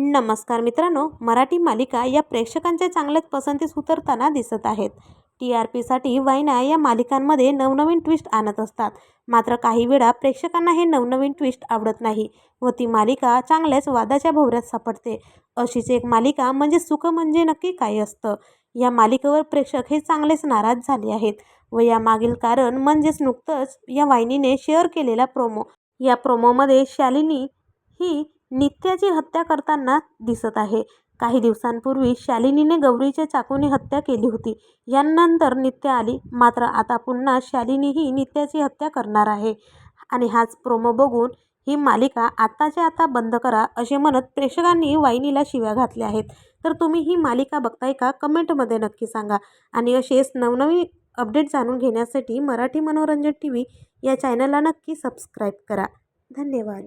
नमस्कार मित्रांनो मराठी मालिका या प्रेक्षकांच्या चांगल्याच पसंतीस उतरताना दिसत आहेत. टी आर पीसाठी वाहिन्या या मालिकांमध्ये नवनवीन ट्विस्ट आणत असतात. मात्र काही वेळा प्रेक्षकांना हे नवनवीन ट्विस्ट आवडत नाही व ती मालिका चांगल्याच वादाच्या भोवऱ्यात सापडते. अशीच एक मालिका म्हणजे सुख म्हणजे नक्की काय असतं? या मालिकेवर प्रेक्षक हे चांगलेच नाराज झाले आहेत व यामागील कारण म्हणजेच नुकतंच या वाहिनीने शेअर केलेला प्रोमो या प्रोमोमध्ये शालिनी ही नित्याची हत्या करताना दिसत आहे. काही दिवसांपूर्वी शालिनीने गौरीच्या चाकूने हत्या केली होती. यानंतर नित्या आली. मात्र आता पुन्हा शालिनीही नित्याची हत्या करणार आहे. आणि हाच प्रोमो बघून ही मालिका आत्ताच्या आता बंद करा असे म्हणत प्रेक्षकांनी वाहिनीला शिव्या घातल्या आहेत. तर तुम्ही ही मालिका बघताय का? कमेंटमध्ये नक्की सांगा. आणि असेच नवनवीन अपडेट जाणून घेण्यासाठी मराठी मनोरंजन टी व्ही या चॅनलला नक्की सबस्क्राईब करा. धन्यवाद.